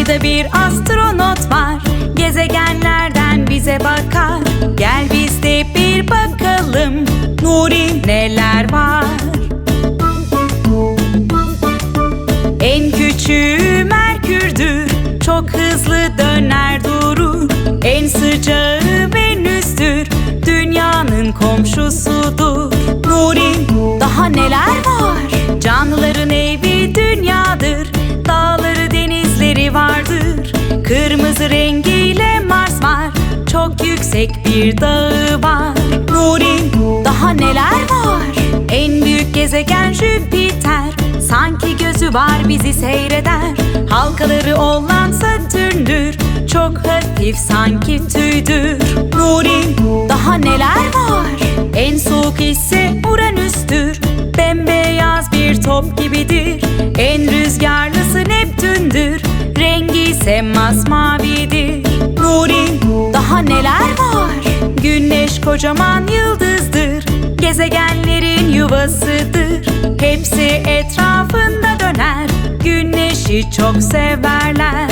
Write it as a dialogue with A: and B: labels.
A: Ayda bir astronot var. Gezegenlerden bize bakar. Gel biz de bir bakalım Nuri neler var. En küçüğü Merkür'dür. Çok hızlı döner durur. En sıcağı Venüs'tür. Dünyanın komşusudur. Nuri daha neler rengiyle Mars var. Çok yüksek bir dağı var. Nuri daha neler var? En büyük gezegen Jüpiter. Sanki gözü var bizi seyreder. Halkaları olan Satürn'dür Çok hafif sanki tüydür. Nuri daha neler var? En soğuk ise Uranüs'tür. Bembeyaz bir top gibidir. En rüzgarlısı Neptün'dür. Rengi ise masmavidir Nuri daha neler var? Güneş kocaman yıldızdır. Gezegenlerin yuvasıdır. Hepsi etrafında döner. Güneşi çok severler